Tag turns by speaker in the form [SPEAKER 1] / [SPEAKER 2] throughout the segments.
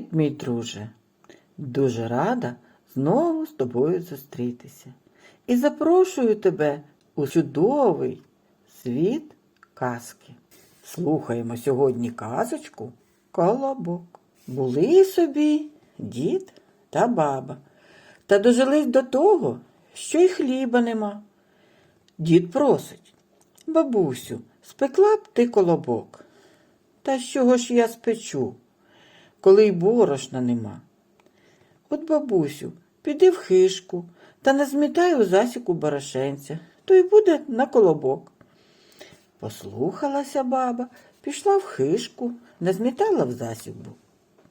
[SPEAKER 1] Привіт, мій друже. Дуже рада знову з тобою зустрітися. І запрошую тебе у чудовий світ казки. Слухаємо сьогодні казочку Колобок. Були собі дід та баба, та дожились до того, що й хліба нема. Дід просить, бабусю, спекла б ти колобок. Та з чого ж я спечу, коли й борошна нема? От, бабусю, піди в хишку та назмітай у засіку барашенця, то й буде на колобок. Послухалася баба, пішла в хишку, назмітала в засіку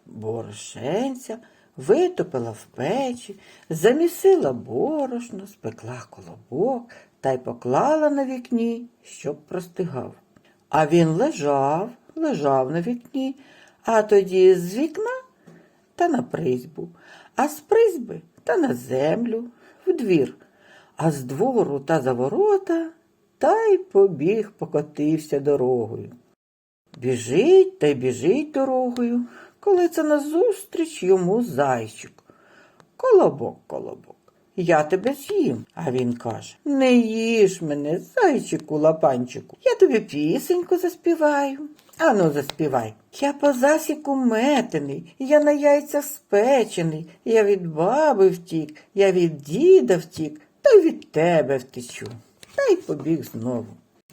[SPEAKER 1] борошенця, витопила в печі, замісила борошно, спекла колобок та й поклала на вікні, щоб простигав. А він лежав, лежав на вікні, а тоді з вікна та на призьбу, а з призьби та на землю, в двір, а з двору та за ворота та й побіг, покотився дорогою. Біжить та й біжить дорогою, коли це назустріч йому зайчик. Колобок, колобок, я тебе з'їм. А він каже Не їж мене, зайчику лапанчику, я тобі пісеньку заспіваю. Ану, заспівай. Я по засіку метений, я на яйцях спечений, я від баби втік, я від діда втік, та й від тебе втечу. Та й побіг знову.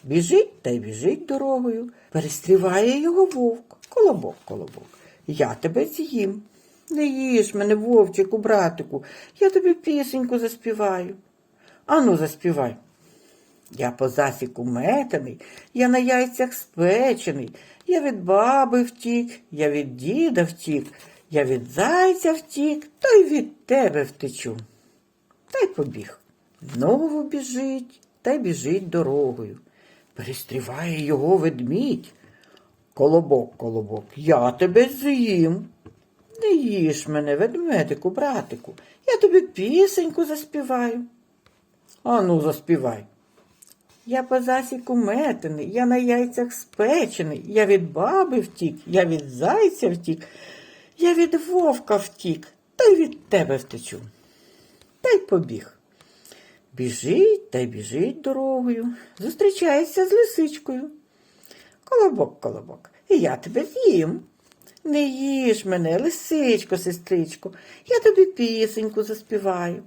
[SPEAKER 1] Біжить та й біжить дорогою, перестріває його вовк. Колобок, колобок, я тебе з'їм. Не їж мене, вовчику, братику, я тобі пісеньку заспіваю. Ану, заспівай. Я по засіку метений, я на яйцях спечений, я від баби втік, я від діда втік, я від зайця втік, та й від тебе втечу. Та й побіг. Знову біжить та й біжить дорогою. Перестріває його ведмідь. Колобок, колобок, я тебе з'їм. Не їж мене, ведмедику, братику, я тобі пісеньку заспіваю. Ану, заспівай. Я по засіку метений, я на яйцях спечений, я від баби втік, я від зайця втік, я від вовка втік, та й від тебе втечу. Та й побіг. Біжить та й біжить дорогою, зустрічається з лисичкою. Колобок, колобок, я тебе з'їм. Не їж мене, лисичко, сестричко, я тобі пісеньку заспіваю.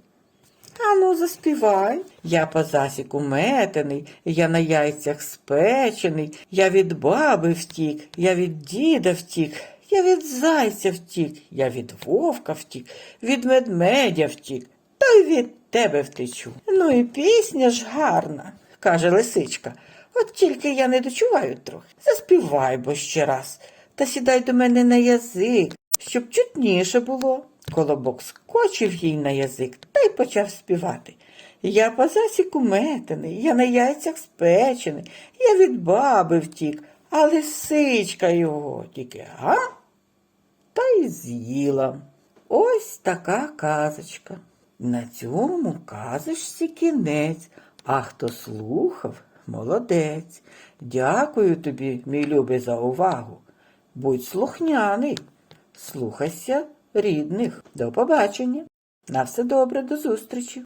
[SPEAKER 1] Ану, заспівай. Я по засіку метений, я на яйцях спечений, я від баби втік, я від діда втік, я від зайця втік, я від вовка втік, від медмедя втік, та й від тебе втечу. Ну і пісня ж гарна, каже лисичка. От тільки я не дочуваю трохи. Заспівай бо ще раз, та сідай до мене на язик, щоб чутніше було. Колобок скочив їй на язик та й почав співати. Я по засіку метений, я на яйцях спечений, я від баби втік, а лисичка його тільки га та й з'їла. Ось така казочка. На цьому казочці кінець, а хто слухав, молодець. Дякую тобі, мій любий, за увагу. Будь слухняний, слухайся рідних. До побачення. На все добре, до зустрічі.